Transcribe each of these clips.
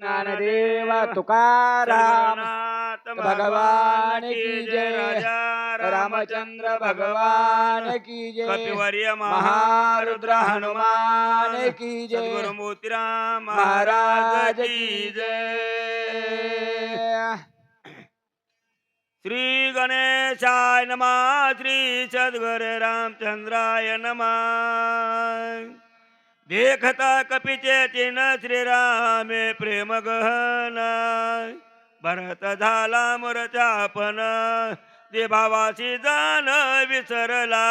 ज्ञानदेव तुकाराम भगवान की जय. राजा रामचंद्र भगवान की जय कपिवर्य महारुद्र हनुमान की जय सद्गुरु मोतीराम महाराज की जय श्री गणेशाय नमः श्री सद्गुरु रामचंद्राय नमः देखता कपिचे चिन श्रीरामे प्रेम गहन भरत झाला मुरचापन दे भावाशी जाण विसरला.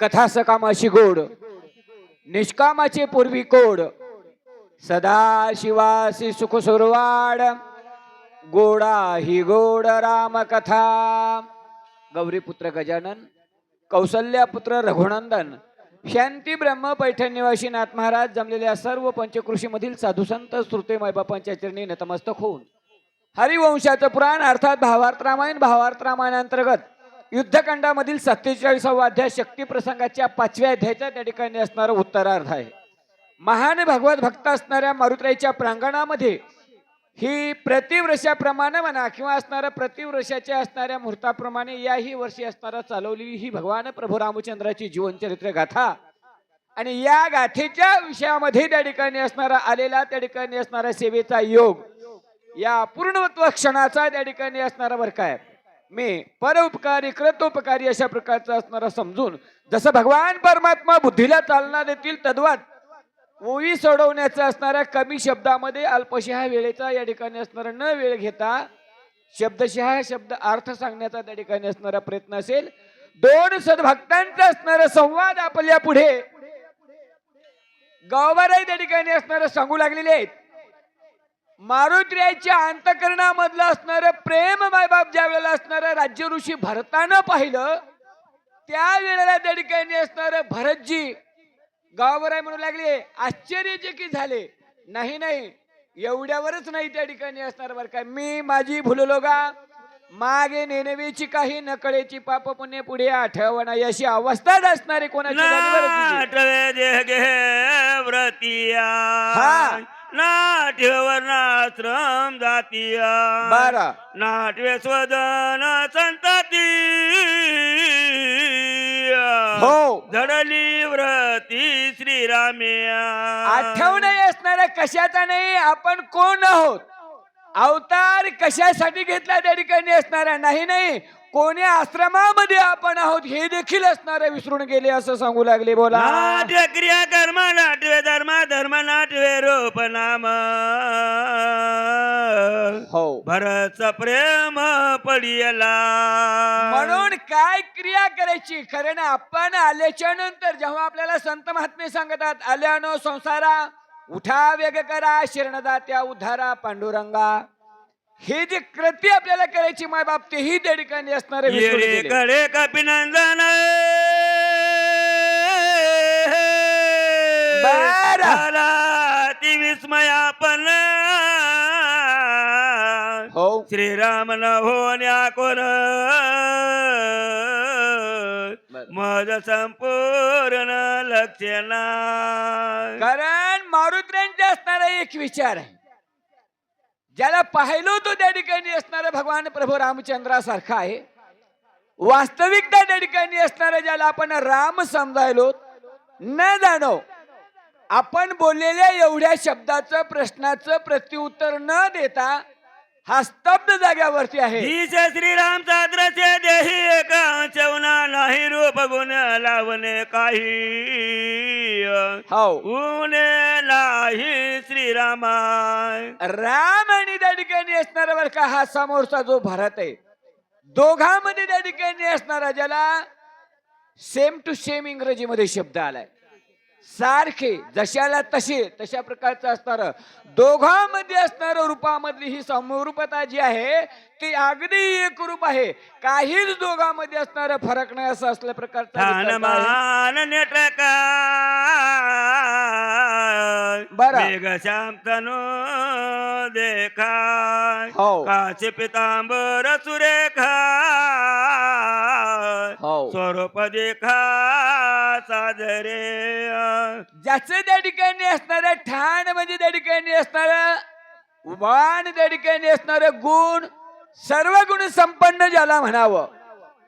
कथा सकामाशी गोड निष्कामाचे पूर्वी कोड सदा शिवासी सुख सुरवाड गोडा ही गोड राम कथा गौरीपुत्र गजानन कौसल्या पुत्र रघुनंदन शांती ब्रह्म पैठण निवासी नाथ महाराज जमलेल्या सर्व पंचकृषीमधील साधुसंत श्रुते मायबापांच्या चरणी नतमस्तक होऊन हरिवंशाचं पुराण अर्थात भावार्थ रामायण भावार्थ रामायणांतर्गत युद्धकांडामधील सत्तेचाळीसावा अध्याय शक्ती प्रसंगाच्या पाचव्या अध्यायाच्या त्या ठिकाणी असणारा उत्तरार्ध आहे. महान भगवत भक्त असणाऱ्या मारुत्राईच्या प्रांगणामध्ये ही प्रतिवृषाप्रमाणे म्हणा किंवा असणाऱ्या प्रतिवर्षाच्या असणाऱ्या मुहूर्ताप्रमाणे याही वर्षी असणारा चालवलेली ही भगवान प्रभू रामचंद्राची जीवनचरित्र गाथा. आणि या गाथेच्या विषयामध्ये त्या ठिकाणी असणारा आलेला त्या ठिकाणी असणारा सेवेचा योग या पूर्णत्व क्षणाचा त्या ठिकाणी असणारा बर काय? मी परोपकारी कृतोपकारी अशा प्रकारचा असणारा समजून जसं भगवान परमात्मा बुद्धीला चालना देतील तद्वात ओळी सोडवण्याचा असणाऱ्या कमी शब्दामध्ये अल्पशहा वेळेचा या ठिकाणी असणारा न वेळ घेता शब्दशहा शब्द अर्थ सांगण्याचा त्या ठिकाणी असणारा प्रयत्न असेल. दोन सद्भक्तांचा असणारा संवाद आपल्या पुढे गावाराही त्या ठिकाणी असणारं सांगू लागलेले आहेत. मारुद्र्याच्या अंतकरणामधलं असणारं प्रेम मायबाप ज्या वेळेला असणारं राज्य ऋषी भरतानं पाहिलं त्या वेळेला त्या ठिकाणी असणारं भरतजी गावावर आहे म्हणू लागले आश्चर्यचकित झाले. नाही नाही एवढ्यावरच नाही त्या ठिकाणी असणार बरं काय मी माझी भुललो गा. मागे नेनवेची काही नकळेची पाप पुण्य पुढे आठवणा अशी अवस्थाच असणारे कोणाची झाली बरं तुझी? नाटवे देह गे व्रतिया. नाट्यवर नाश्रम जातीया. बरं. नाट्य स्वदन संतती धडली व्रती श्रीरामे. आठवण असणाऱ्या कशाचा नाही आपण कोण आहोत? अवतार कशासाठी घेतला त्या ठिकाणी असणारा नाही नाही. कोण्या आश्रमामध्ये आपण आहोत हे देखील असणारे विसरून गेले असं सांगू लागले बोला. नाट्य क्रिया कर्म नाट्य धर्म धर्म नाट्य रूप नाम. हो. भरत प्रेम पडियला. म्हणून काय क्रिया करायची? खरं ना आपण आल्याच्यानंतर जेव्हा आपल्याला संत महात्मे सांगतात आल्यानो संसारा उठा वेग करा शरणदात्या उद्धारा पांडुरंगा. हे जे कृती आपल्याला करायची माय बाप तेही त्या ठिकाणी असणारे. कडे कपिनंदन. ती विस्मयापन हो. श्रीराम न होण्या कोण मज संपूर्ण लक्षणा कारण मारुत्र्यांचे असणारा एक विचार आहे. ज्याला पाहिलो तो त्या ठिकाणी असणारा भगवान प्रभू रामचंद्रासारखा आहे. वास्तविकता त्या ठिकाणी असणारा ज्याला आपण राम समजायलो न जाणो आपण बोललेल्या एवढ्या शब्दाचं प्रश्नाचं प्रत्युत्तर न देता हा स्तब्ध जाग्यावरती आहे. धीश श्रीराम चाद्रचे देही एका चवना नाही रूप गुण लावणे काही. हो ऊने नाही श्रीरामा राम आणि त्या ठिकाणी असणारा बरं का हा समोरचा जो भरत आहे दोघांमध्ये त्या ठिकाणी असणारा ज्याला सेम टू सेम इंग्रजीमध्ये शब्द आलाय. सारखे जशाला तसे तशा प्रकारचं असणार. दोघांमध्ये असणार रूपामधली ही समरूपता जी आहे ती अगदी एक रूप आहे. काहीच दोघांमध्ये असणार फरक नाही असं असल्या प्रकारचा बरं. श्याम तनु देखा हो. काचे पितांबर सुरेखा हो. स्वरूप देखा साजरे. ज्याचं त्या ठिकाणी असणार ठाण म्हणजे त्या ठिकाणी असणार वाण त्या ठिकाणी असणार गुण सर्व गुण संपन्न ज्याला म्हणावं.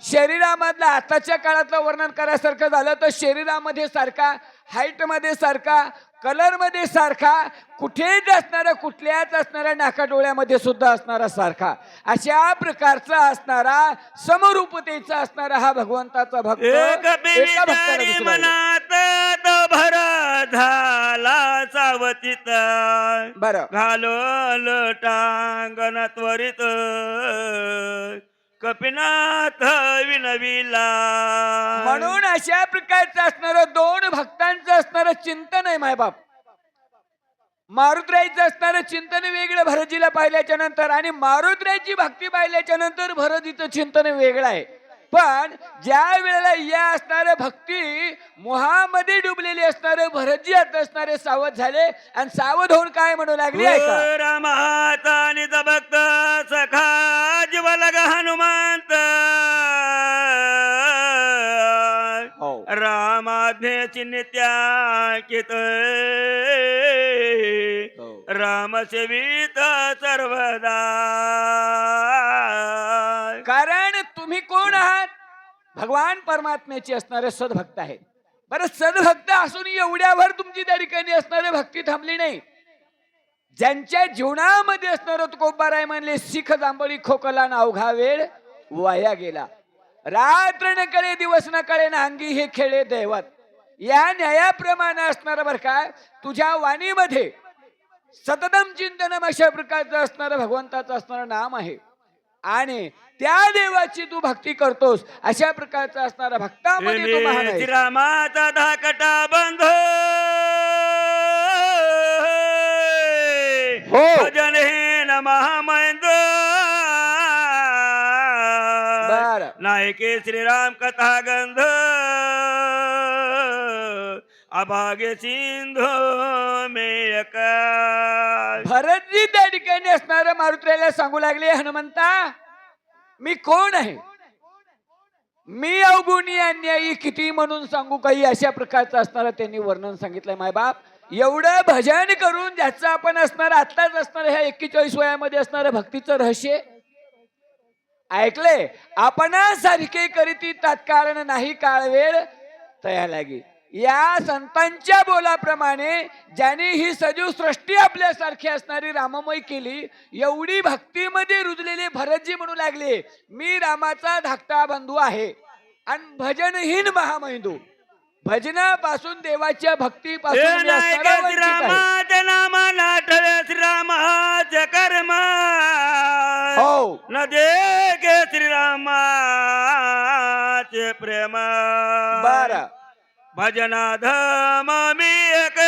शरीरामधलं आताच्या काळातलं वर्णन करायसारखं झालं तर शरीरामध्ये सारखा हाईटमध्ये सारखा कलरमध्ये सारखा कुठेच असणारा कुठल्याच असणाऱ्या नाकाडोळ्यामध्ये सुद्धा असणारा सारखा. अशा प्रकारचा असणारा समरूपतेचा असणारा हा भगवंताचा भक्त एक भक्ताला. मनात तो भरा झाला सावचित बरं. घालवल टांगण त्वरित कपिनाथ विनविला. म्हणून अशा प्रकारचं असणारं दोन भक्तांचं असणारं चिंतन आहे मायबाप मारुद्राईचं असणारं चिंतन वेगळं भरजीला पाहिल्याच्या नंतर आणि मारुद्राईची भक्ती पाहिल्याच्या नंतर भरजीचं चिंतन वेगळं आहे. पण ज्या वेळेला या असणाऱ्या भक्ती मोहामध्ये डुबलेले असणारे भरतजी आता असणारे सावध झाले आणि सावध होऊन काय म्हणू लागले रामाचा भक्त सखा जीवलग हनुमंत. हो. रामाज्ञेची नित्याकित हो. रामसेवित सर्वदा. भगवान परमात्म्याचे असणारे सद्भक्त आहेत. बरं सद्भक्त असून एवढ्यावर तुमची त्या ठिकाणी असणारे भक्ती थांबली नाही. ज्यांच्या जीवनामध्ये असणार तुकोबाराय म्हणले शिख जांभळी खोकला ना अवघा वेळ वाया गेला. रात्र न कळे दिवस न कळे ना अंगी हे खेळे दैवत. या न्यायाप्रमाणे असणार बर का तुझ्या वाणीमध्ये सततम चिंतनम अशा प्रकारचं असणारं भगवंताचं असणारं नाम आहे. आणि त्या देवाची तू भक्ती करतोस अशा प्रकारचा असणारा भक्तामध्ये तू महान रामाचा धाकटा बंध. हो. भजन हे न महामंद बर. नायके श्रीराम कथा गंध. अभागे सिंधू मेयका भरतजी त्या ठिकाणी असणाऱ्या मारुतीला सांगू लागले हनुमंता मी कोण आहे? मी अवगुणी अन्यायी किती म्हणून सांगू काही अशा प्रकारचं असणारं त्यांनी वर्णन सांगितलंय मायबाप एवढं भजन करून ज्याचं आपण असणार आत्ताच असणार ह्या एक्केचाळीस वयामध्ये असणारं भक्तीचं रहस्य? ऐकले आपण सारखे करीती तात्काळ नाही काळ वेळ तया लागे. या संतांच्या बोलाप्रमाणे ज्याने ही सजीव सृष्टी आपल्यासारखी असणारी राममय केली एवढी भक्तीमध्ये रुजलेले भरतजी म्हणू लागले मी रामाचा धाकटा बंधू आहे आणि भजनहीन महामहिंदू. भजनापासून देवाच्या भक्तीपासून श्रीरामाच कर्म. हो. न देखे श्रीरामाचे प्रेम. बर. भजनाधम मी एक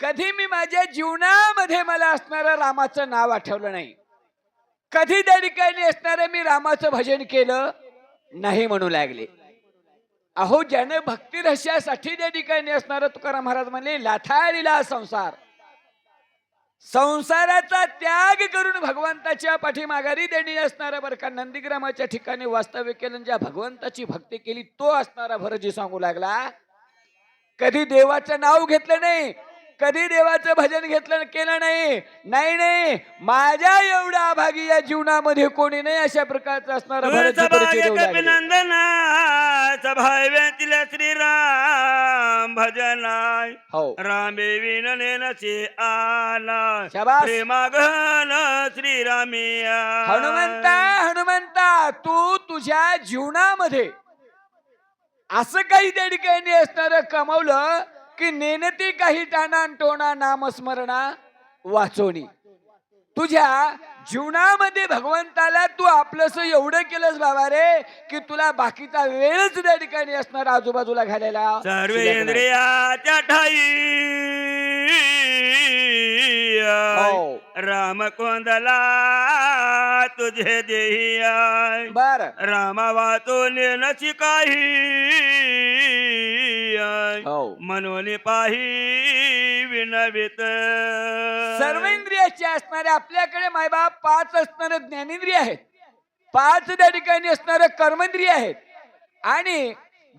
कधी मी माझ्या जीवनामध्ये मला असणारं रामाचं नाव आठवलं नाही. कधी त्या ठिकाणी असणारं मी रामाचं भजन केलं नाही म्हणू लागले. अहो ज्याने भक्तिरहस्यासाठी त्या ठिकाणी असणारं तुकाराम महाराज म्हणले लाथाळीला संसार. संसाराचा त्याग करून भगवंताच्या पाठीमाघारी देणी असणारा बरं का? नंदीग्रामाच्या ठिकाणी वास्तव्य केलं ज्या भगवंताची भक्ती केली तो असणारा भरजी सांगू लागला कधी देवाचं नाव घेतलं नाही कधी देवाचं भजन घेतलं केलं नाही? नाही नाही. माझ्या एवढा अभागी या जीवनामध्ये कोणी नाही अशा प्रकारचं असणारा. कपिनंदना भाव्यातील श्रीराम भजनाय. हो. रामे विननेनचे आला. शाबास. प्रेमागन श्रीरामिया हनुमंता हनुमंता तू तुझ्या जीवनामध्ये असं काही त्या ठिकाणी असणार कमवलं की नेनती काही टाणा टोणा नामस्मरणा वाचोणी तुझ्या जीवनामध्ये भगवंताला तू आपलंस एवढं केलंस बाबा रे की तुला बाकीचा वेळच त्या ठिकाणी असणार आजूबाजूला घालायला. सर्व नाही. इंद्रियाच्या ठाई हो. राम कोंदला तुझे देही बर. रामा वाचून नची काही. हो. मनोनी पाही विनवित. सर्व इंद्रियाचे असणारे आपल्याकडे मायबाप पाच असणारे ज्ञानेंद्रिय आहेत. पाच त्या ठिकाणी असणारं कर्मेंद्रिय आहेत. आणि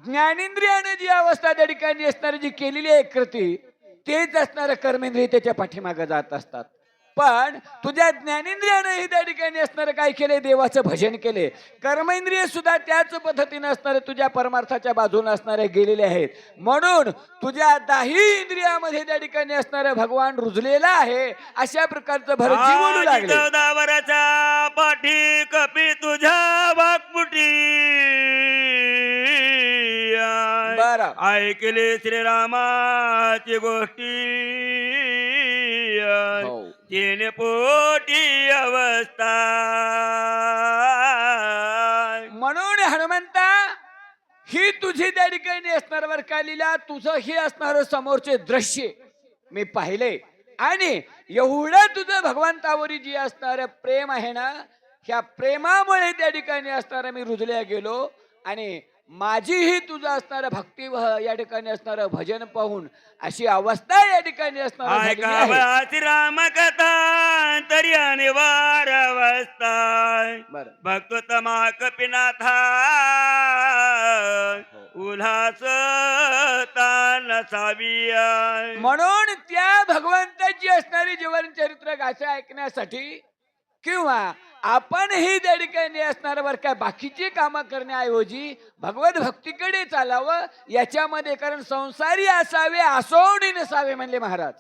ज्ञानेंद्रियाने जी अवस्था त्या ठिकाणी असणारी जी केलेली आहे कृती तेच असणारं कर्मेंद्रिय त्याच्या पाठीमागे जात असतात. पण तुझ्या ज्ञानेंद्रियाने ही त्या ठिकाणी असणारं काय केले देवाचं भजन केले कर्मेंद्रिय सुद्धा त्याच पद्धतीने असणारे तुझ्या परमार्थाच्या बाजूने असणारे गेलेले आहेत. म्हणून तुझ्या दाही इंद्रियामध्ये त्या ठिकाणी असणारं भगवान रुजलेला आहे अशा प्रकारचं आजी लागले. पाठी कपी तुझ्या वाकपुटी. बरं. ऐकले श्रीरामाची गोष्टी. हो. तीन पोटी अवस्था. म्हणून हनुमंता ही तुझी त्या ठिकाणी असणार बर का लीला? तुझं हे असणार समोरचे दृश्य मी पाहिले. आणि एवढं तुझं भगवंतावरी जी असणार प्रेम आहे ना ह्या प्रेमामुळे त्या ठिकाणी असणार मी रुजल्या गेलो. आणि माझीही तुझं असणार भक्ती या ठिकाणी असणार भजन पाहून अशी अवस्था या ठिकाणी असणार रामकथा तरी अनिवार अवस्था. बरं. भक्त तमा कपिनाथा उल्हास तान साविया. म्हणून त्या भगवंताची असणारी जीवन चरित्र गाथा ऐकण्यासाठी किंवा आपणही त्या ठिकाणी असणार बरं काय बाकीची कामं करण्याऐवजी भगवत भक्तीकडे चालावं याच्यामध्ये कारण संसारी असावे आसोडी नसावे म्हणले महाराज.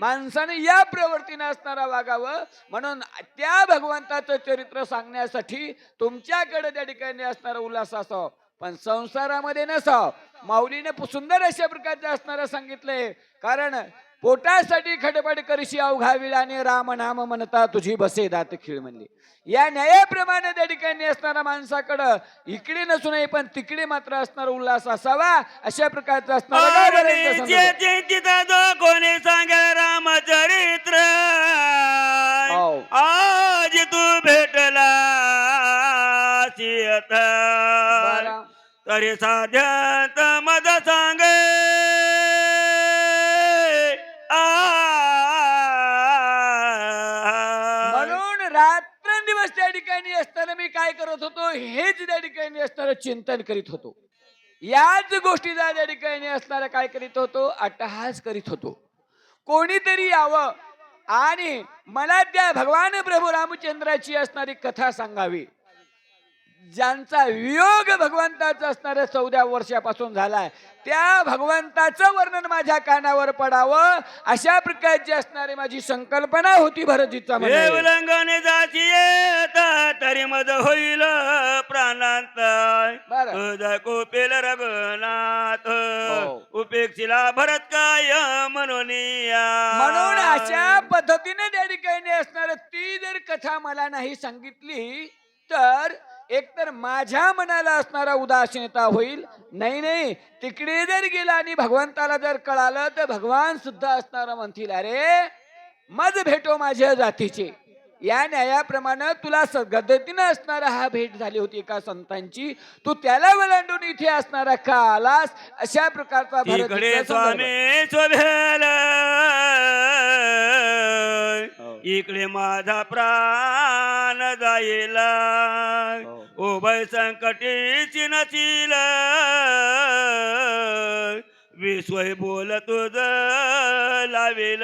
माणसाने या प्रवृत्तीने असणारा वागावं म्हणून त्या भगवंताचं चरित्र सांगण्यासाठी तुमच्याकडे त्या ठिकाणी असणारा उल्हास असावं. पण संसारामध्ये नसाव. माऊलीने सुंदर अशा प्रकारचं असणारं सांगितलंय. कारण पोटासाठी खडबड करशी अवघा आणि राम नाम म्हणता तुझी बसे दात खीळ म्हणली या न्यायाप्रमाणे त्या ठिकाणी असणारा माणसाकडं इकडे नसू नये पण तिकडे मात्र असणारा उल्हास असावा अशा प्रकारचा असणारा कोणी सांगे रामचरित्र. आज तू भेटला. तरी साध्यात मद सांगे करत होतो हेच त्या ठिकाणी असणारं चिंतन करीत होतो. याच गोष्टीचा त्या ठिकाणी असणारा काय करीत होतो अट्टहास करीत होतो. कोणीतरी यावं आणि मला त्या भगवान प्रभू रामचंद्राची असणारी कथा सांगावी. ज्यांचा वियोग भगवंताचा असणाऱ्या चौदा वर्षापासून झालाय त्या भगवंताचं वर्णन माझ्या कानावर पडावं अशा प्रकारची असणारी माझी संकल्पना होती भरतीचा उल्लंघन जाती तरी मज होईल प्राणांत. कोपेल रघुनाथ हो. उपेक्षिला भरत काय म्हणून म्हणून अशा पद्धतीने त्या ठिकाणी असणार ती जर कथा मला नाही सांगितली तर एकतर माझ्या मनाला असणारा उदासीनता होईल. नाही नाही. तिकडे जर गेला आणि भगवंताला जर कळालं तर भगवान सुद्धा असणारा म्हणतील अरे मज भेटो माझ्या जातीचे. या न्यायाप्रमाणे तुला स- गदतीनं असणारा हा भेट झाली होती एका संतांची. तू त्याला वेलांडून इथे असणारा का आलास अशा प्रकारचा तिकडे हो. इकडे माझा प्राण जाईल. उभय संकटी नशील. विश्वय बोल तुझ लावेल.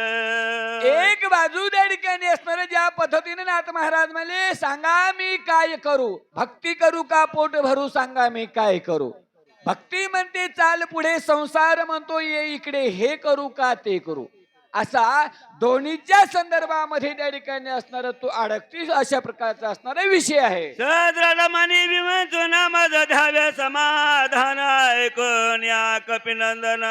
एक बाजू त्या ठिकाणी असणार ज्या पद्धतीने नाथ महाराज म्हणले सांगा मी काय करू? भक्ती करू का पोट भरू? सांगा मी काय करू? भक्ती म्हणते चाल पुढे संसार म्हणतो ये इकडे हे करू का ते करू? असा दोन्हीच्या संदर्भामध्ये त्या ठिकाणी असणार तू अडकतीस अशा प्रकारचा असणारा विषय आहे. मज धाव्या समाधान ऐकून या कपिनंदन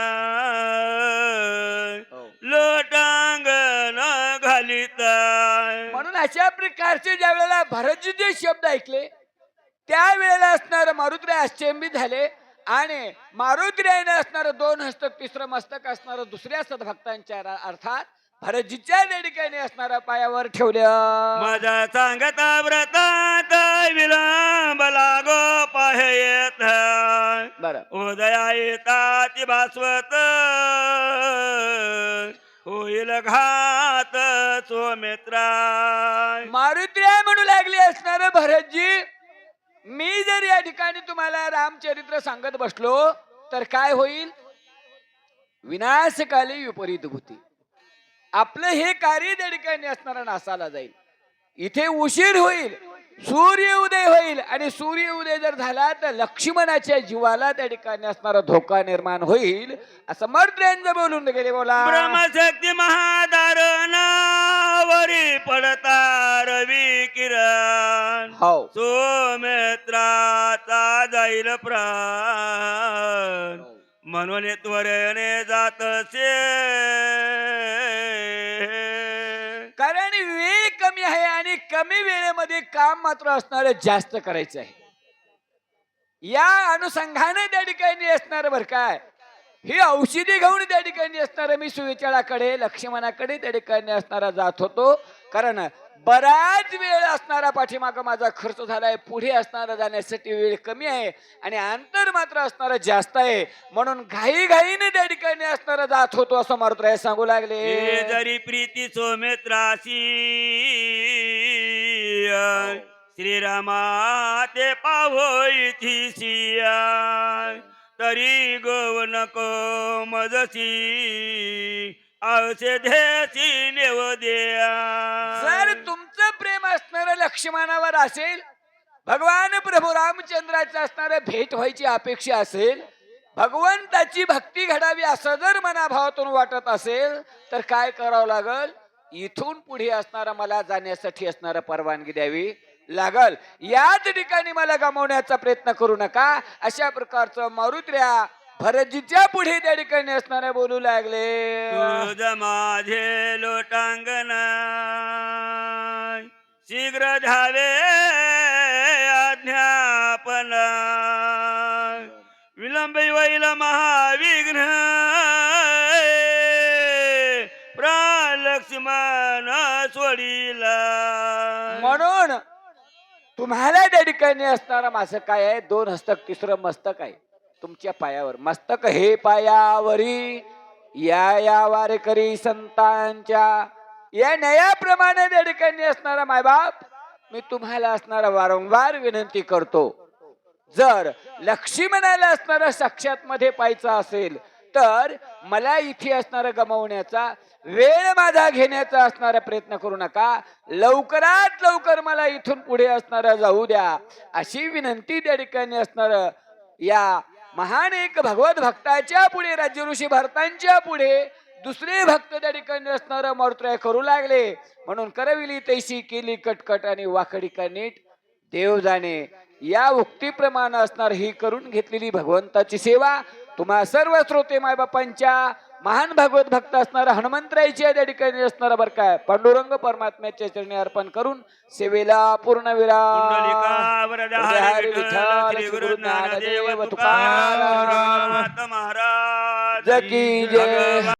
लोटांगण घालित. म्हणून अशा प्रकारचे ज्या वेळेला भरतजी जे शब्द ऐकले त्यावेळेला असणार मारुत्री आश्चर्यित झाले. आणि मारुत्र्याने असणार दोन हस्तक तिसरं मस्तक असणार दुसऱ्या सद्भक्तांच्या अर्थात भरतजीच्या त्या ठिकाणी असणाऱ्या पायावर ठेवलं. माझा सांगता व्रतात विलंब लागो पाहे येत बरं. उदया येतात भास्वत होईल घात सोमित्रा. मारुत्र्या म्हणू लागले असणार भरतजी मी जर या ठिकाणी तुम्हाला रामचरित्र सांगत बसलो तर काय होईल? विनाशकाली विपरीत भूती. आपलं हे कार्य त्या ठिकाणी असणारा नासाला जाईल. इथे उशीर होईल. सूर्य उदय होईल आणि सूर्य उदय जर झाला तर लक्ष्मणाच्या जीवाला त्या ठिकाणी असणारा धोका निर्माण होईल. असं मर्द्यांचं बोलून गेले बोला. ब्रह्मशक्ती महादारणावरी पडता रवी किरण. हो. सोमेत्राचा जाईल प्राण. म्हणून त्वरेने जातसे. कारण वेळ कमी आहे आणि कमी वेळेमध्ये काम मात्र असणार जास्त करायचं आहे. या अनुषंगाने त्या ठिकाणी असणार बर काय? ही औषधी घेऊन त्या ठिकाणी असणार मी सुविचाराकडे लक्ष्मणाकडे त्या ठिकाणी असणारा जात होतो. कारण बराच वेळ असणारा पाठीमाग माझा खर्च झालाय पुढे असणारा जाण्यासाठी वेळ कमी आहे आणि अंतर मात्र असणारा जास्त आहे. म्हणून घाई घाईने त्या ठिकाणी असणारा जात होतो असं मारुत्राय सांगू हे लागले जरी प्रीती सोमेत्राशी श्रीरामा ते पाहो इथिसिया तरी गो नको मजसी औषधेची नेव जर द्या असणारं लक्ष्मणावर असेल भगवान प्रभू रामचंद्राचं असणारं भेट व्हायची अपेक्षा असेल भगवंताची भक्ती घडावी असं जर मनाभावातून वाटत असेल तर काय करावं लागल? इथून पुढे असणारा मला जाण्यासाठी असणारा परवानगी द्यावी लागल. याच ठिकाणी मला गमावण्याचा प्रयत्न करू नका. अशा प्रकारचं मारुत्र्या भरजीच्या पुढे त्या ठिकाणी असणाऱ्या बोलू लागले. माझे लोटांगण. शीघ्र झाले अध्यापन विलंब वैल महाविघ्न. प्रालक्ष्मण सोडिला. म्हणून तुम्हाला त्या ठिकाणी माझं काय आहे? दोन हस्तक तिसरं मस्तक आहे तुमच्या पायावर. मस्तक हे पायावरी. या या वारेकरी संतांच्या या न्यायाप्रमाणे त्या ठिकाणी असणारा मायबाप मी तुम्हाला असणारा वारंवार विनंती करतो. जर लक्ष्मणाला असणारा साक्षात मध्ये पाहायचं असेल तर मला इथे असणारा गमावण्याचा वेळ माझा घेण्याचा असणारा प्रयत्न करू नका. लवकरात लवकर मला इथून पुढे असणारा जाऊ द्या अशी विनंती त्या ठिकाणी असणार या महान एक भगवत भक्ताच्या पुढे राज्य ऋषी भारतांच्या पुढे दुसरे भक्त त्या ठिकाणी असणार मर्त्रय करू लागले. म्हणून करविली तैशी केली कटकट आणि वाकडी का नीट. देव जाणे या उक्तीप्रमाणे असणार ही करून घेतलेली भगवंताची सेवा. तुम्हा सर्व श्रोते मायबापांच्या महान भागवत भक्त असणारा हनुमंतरायची त्या ठिकाणी असणारा बर काय पांडुरंग परमात्म्याच्या चरणी अर्पण करून सेवेला पूर्ण विराम. महाराज